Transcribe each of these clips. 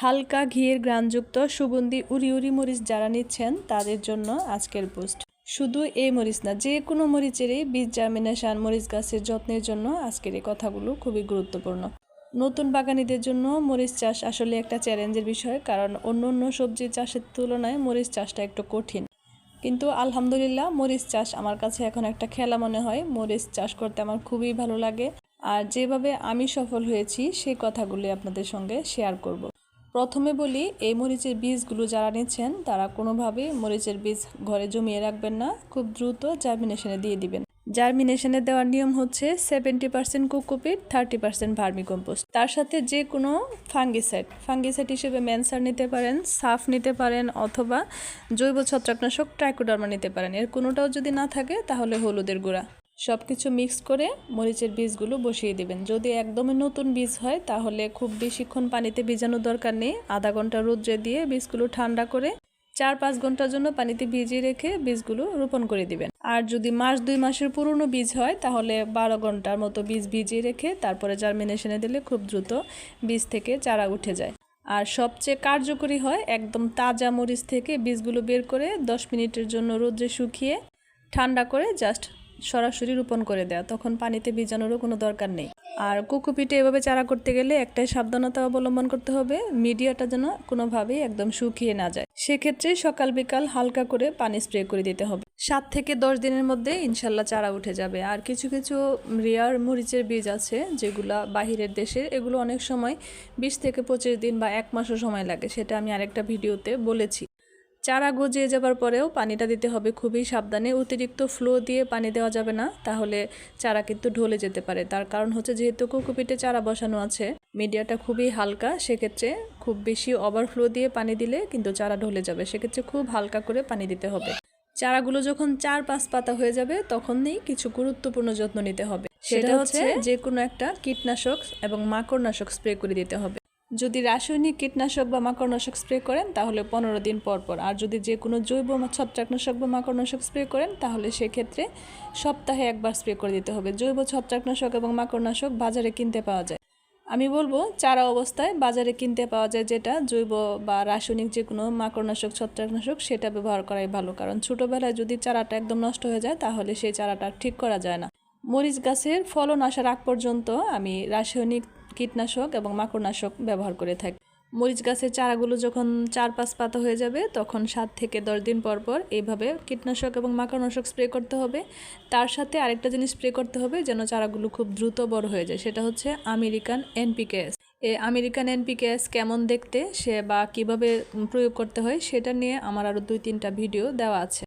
হালকা ঘিয়ের গ্রানযুক্ত সুগন্ধি উরি উরি মরিচ যারা নিচ্ছেন, তাদের জন্য আজকের পোস্ট শুধু এই মরিচ না, যে কোনো মরিচেরই বীজ জার্মিনেশন মরিচ গাছের যত্নের জন্য আজকের এই কথাগুলো খুবই গুরুত্বপূর্ণ। নতুন বাগানিদের জন্য মরিচ চাষ আসলে একটা চ্যালেঞ্জের বিষয়, কারণ অন্য অন্য সবজি চাষের তুলনায় মরিচ চাষটা একটু কঠিন। কিন্তু আলহামদুলিল্লাহ, মরিচ চাষ আমার কাছে এখন একটা খেলা মনে হয়। মরিচ চাষ করতে আমার খুবই ভালো লাগে। আর যেভাবে আমি সফল হয়েছি সেই কথাগুলি আপনাদের সঙ্গে শেয়ার করব। প্রথমে বলি, এই মরিচের বীজগুলো যারা নিচ্ছেন, তারা কোনোভাবেই মরিচের বীজ ঘরে জমিয়ে রাখবেন না। খুব দ্রুত জার্মিনেশনে দিয়ে দিবেন। জার্মিনেশনে দেওয়ার নিয়ম হচ্ছে seventy percent cocopeat thirty percent vermicompost তার সাথে যে কোনো ফাঙ্গিসাইড ফাঙ্গিসাইড হিসেবে ম্যানসার নিতে পারেন, সাফ নিতে পারেন, অথবা জৈব ছত্রাকনাশক ট্রাইকোডার্মা নিতে পারেন। এর কোনোটাও যদি না থাকে, তাহলে হলুদের গুঁড়া। সব কিছু মিক্স করে মরিচের বীজগুলো বসিয়ে দিবেন। যদি একদমই নতুন বীজ হয়, তাহলে খুব বেশিক্ষণ পানিতে ভিজানোর দরকার নেই। আধা ঘণ্টা রোদ্রে দিয়ে বীজগুলো ঠান্ডা করে চার পাঁচ ঘণ্টার জন্য পানিতে ভিজিয়ে রেখে বীজগুলো রোপণ করে দিবেন। আর যদি মাস দুই মাসের পুরনো বীজ হয়, তাহলে বারো ঘণ্টার মতো বীজ ভিজিয়ে রেখে তারপরে জার্মিনেশনে দিলে খুব দ্রুত বীজ থেকে চারা উঠে যায়। আর সবচেয়ে কার্যকরী হয় একদম তাজা মরিচ থেকে বীজগুলো বের করে দশ মিনিটের জন্য রোদ্রে শুকিয়ে ঠান্ডা করে জাস্ট সরাসরি রোপণ করে দেওয়া তখন পানিতে ভিজানোরও কোনো দরকার নেই। আর কোকোপিটে এভাবে চারা করতে গেলে একটাই সাবধানতা অবলম্বন করতে হবে, মিডিয়াটা যেন কোনোভাবেই একদম শুকিয়ে না যায়। সেক্ষেত্রে সকাল বিকাল হালকা করে পানি স্প্রে করে দিতে হবে। সাত থেকে দশ দিনের মধ্যে ইনশাল্লাহ চারা উঠে যাবে। আর কিছু কিছু রেয়ার মরিচের বীজ আছে, যেগুলা বাহিরের দেশের এগুলো অনেক সময় বিশ থেকে পঁচিশ দিন বা এক মাসও সময় লাগে, সেটা আমি আরেকটা ভিডিওতে বলেছি। চারা গজিয়ে যাবার পরেও পানিটা দিতে হবে খুবই সাবধানে। অতিরিক্ত ফ্লো দিয়ে পানি দেওয়া যাবে না তাহলে চারা কিন্তু ঢলে যেতে পারে। তার কারণ হচ্ছে যেহেতু কোকোপিটে চারা বসানো আছে মিডিয়াটা খুবই হালকা সেক্ষেত্রে খুব বেশি ওভারফ্লো দিয়ে পানি দিলে কিন্তু চারা ঢলে যাবে। সেক্ষেত্রে খুব হালকা করে পানি দিতে হবে। চারাগুলো যখন চার পাঁচ পাতা হয়ে যাবে তখনই কিছু গুরুত্বপূর্ণ যত্ন নিতে হবে। সেটা হচ্ছে যে কোনো একটা কীটনাশক এবং মাকড়নাশক স্প্রে করে দিতে হবে। যদি রাসায়নিক কীটনাশক বা মাকড়নাশক স্প্রে করেন, তাহলে পনেরো দিন পর পর। আর যদি যে কোনো জৈব ছত্রাকনাশক বা মাকড়নাশক স্প্রে করেন, তাহলে সেক্ষেত্রে সপ্তাহে একবার স্প্রে করে দিতে হবে। জৈব ছত্রাকনাশক এবং মাকড়নাশক বাজারে কিনতে পাওয়া যায়। আমি বলব, চারা অবস্থায় বাজারে কিনতে পাওয়া যায় যেটা জৈব বা রাসায়নিক যে কোনো মাকড়নাশক ছত্রাকনাশক সেটা ব্যবহার করাই ভালো। কারণ ছোটোবেলায় যদি চারাটা একদম নষ্ট হয়ে যায়, তাহলে সেই চারাটা ঠিক করা যায় না। মরিচ গাছের ফলন আসার আগ পর্যন্ত আমি রাসায়নিক কীটনাশক এবং মাকড়নাশক ব্যবহার করে থাকি। মরিচ গাছের চারাগুলো যখন চার পাঁচ পাতা হয়ে যাবে, তখন সাত থেকে দশ দিন পর পর এইভাবে কীটনাশক এবং মাকড়নাশক স্প্রে করতে হবে। তার সাথে আরেকটা জিনিস স্প্রে করতে হবে যেন চারাগুলো খুব দ্রুত বড় হয়ে যায়, সেটা হচ্ছে আমেরিকান এনপিকেএস। এ আমেরিকান এনপিকেএস কেমন দেখতে, সে বা কীভাবে প্রয়োগ করতে হয়, সেটা নিয়ে আমার আরও দুই তিনটা ভিডিও দেওয়া আছে।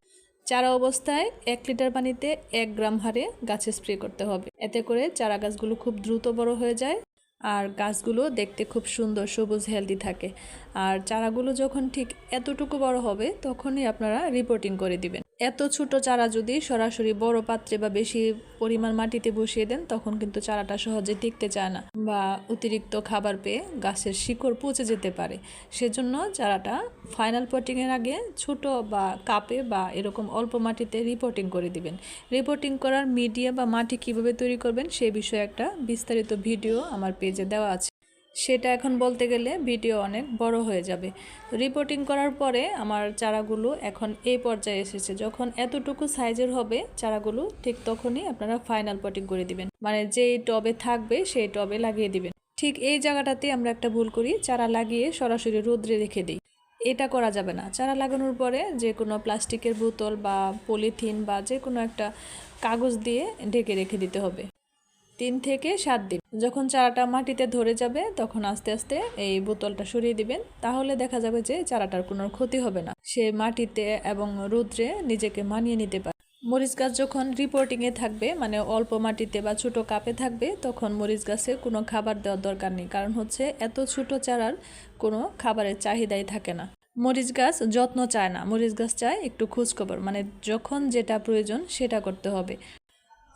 চারা অবস্থায় এক লিটার পানিতে এক গ্রাম হারে গাছে স্প্রে করতে হবে। এতে করে চারা গাছগুলো খুব দ্রুত বড় হয়ে যায়। আর গাছগুলো দেখতে খুব সুন্দর, সবুজ হেলদি থাকে। আর চারাগুলো যখন ঠিক এতটুকু বড় হবে, তখনই আপনারা রিপোর্টিং করে দিবেন। এত ছোট চারা যদি সরাসরি বড় পাত্রে বা বেশি পরিমাণ মাটিতে বসিয়ে দেন, তখন কিন্তু চারাটা সহজে টিকতে চায় না বা অতিরিক্ত খাবার পেয়ে গাছের শিকড় পচে যেতে পারে। সেজন্য চারাটা ফাইনাল পটিংয়ের আগে ছোট বা কাপে বা এরকম অল্প মাটিতে রিপোর্টিং করে দিবেন। রিপোর্টিং করার মিডিয়া বা মাটি কীভাবে তৈরি করবেন, সে বিষয়ে একটা বিস্তারিত ভিডিও আমার পেজে দেওয়া আছে। সেটা এখন বলতে গেলে ভিডিও অনেক বড় হয়ে যাবে। রিপোর্টিং করার পরে আমার চারাগুলো এখন এই পর্যায়ে এসেছে। যখন এতটুকু সাইজের হবে, চারাগুলো ঠিক তখনই আপনারা ফাইনাল পটিং করে দিবেন। মানে যেই টবে থাকবে, সেই টবে লাগিয়ে দিবেন। ঠিক এই জায়গাটাতে আমরা একটা ভুল করি, চারা লাগিয়ে সরাসরি রোদ্রে রেখে দিই। এটা করা যাবে না। চারা লাগানোর পরে যে কোনো প্লাস্টিকের বোতল বা পলিথিন বা যে কোনো একটা কাগজ দিয়ে ঢেকে রেখে দিতে হবে। তিন থেকে সাত দিন। যখন চারাটা মাটিতে ধরে যাবে, তখন আস্তে আস্তে এই বোতলটা সরিয়ে দিবেন। তাহলে দেখা যাবে যে চারাটার কোনো ক্ষতি হবে না। সে মাটিতে এবং রৌদ্রে নিজেকে মানিয়ে নিতে পারে। মরিচ গাছ যখন রিপোর্টিংয়ে থাকবে মানে অল্প মাটিতে বা ছোট কাপে থাকবে, তখন মরিচ গাছে কোনো খাবার দেওয়ার দরকার নেই। কারণ হচ্ছে এত ছোট চারার কোনো খাবারের চাহিদাই থাকে না। মরিচ গাছ যত্ন চায় না। মরিচ গাছ চায় একটু খোঁজখবর। মানে যখন যেটা প্রয়োজন সেটা করতে হবে।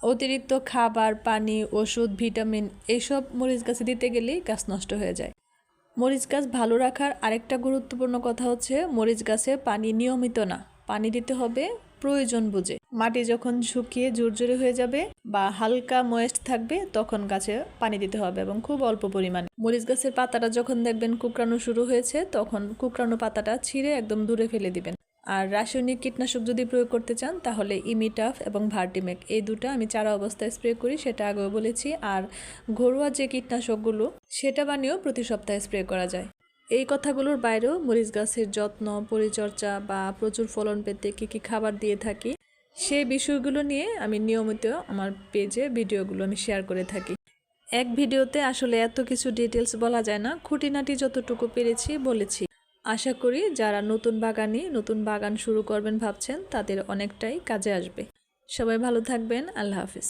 অতিরিক্ত খাবার, পানি, ওষুধ, ভিটামিন এইসব মরিচ গাছে দিতে গেলেই গাছ নষ্ট হয়ে যায়। মরিচ গাছ ভালো রাখার আরেকটা গুরুত্বপূর্ণ কথা হচ্ছে, মরিচ গাছে পানি নিয়মিত না। পানি দিতে হবে প্রয়োজন বুঝে। মাটি যখন শুকিয়ে জোরজোরে হয়ে যাবে বা হালকা ময়েস্ট থাকবে, তখন গাছে পানি দিতে হবে এবং খুব অল্প পরিমাণে। মরিচ গাছের পাতাটা যখন দেখবেন কুকরানো শুরু হয়েছে, তখন কুকরানো পাতাটা ছিঁড়ে একদম দূরে ফেলে দিবেন। আর রাসায়নিক কীটনাশক যদি প্রয়োগ করতে চান, তাহলে ইমিটাফ এবং ভার্টিমেক, এই দুটো আমি চারা অবস্থায় স্প্রে করি, সেটা আগেও বলেছি। আর ঘরোয়া যে কীটনাশকগুলো, সেটা বানিয়েও প্রতি সপ্তাহে স্প্রে করা যায়। এই কথাগুলোর বাইরেও মরিচ গাছের যত্ন, পরিচর্যা বা প্রচুর ফলন পেতে কী কী খাবার দিয়ে থাকি, সেই বিষয়গুলো নিয়ে আমি নিয়মিত আমার পেজে ভিডিওগুলো আমি শেয়ার করে থাকি। এক ভিডিওতে আসলে এত কিছু ডিটেলস বলা যায় না, খুঁটিনাটি যতটুকু পেরেছি বলেছি। আশা করি যারা নতুন বাগানে নতুন বাগান শুরু করবেন ভাবছেন, তাদের অনেকটাই কাজে আসবে। সবাই ভালো থাকবেন, আল্লাহ হাফিজ।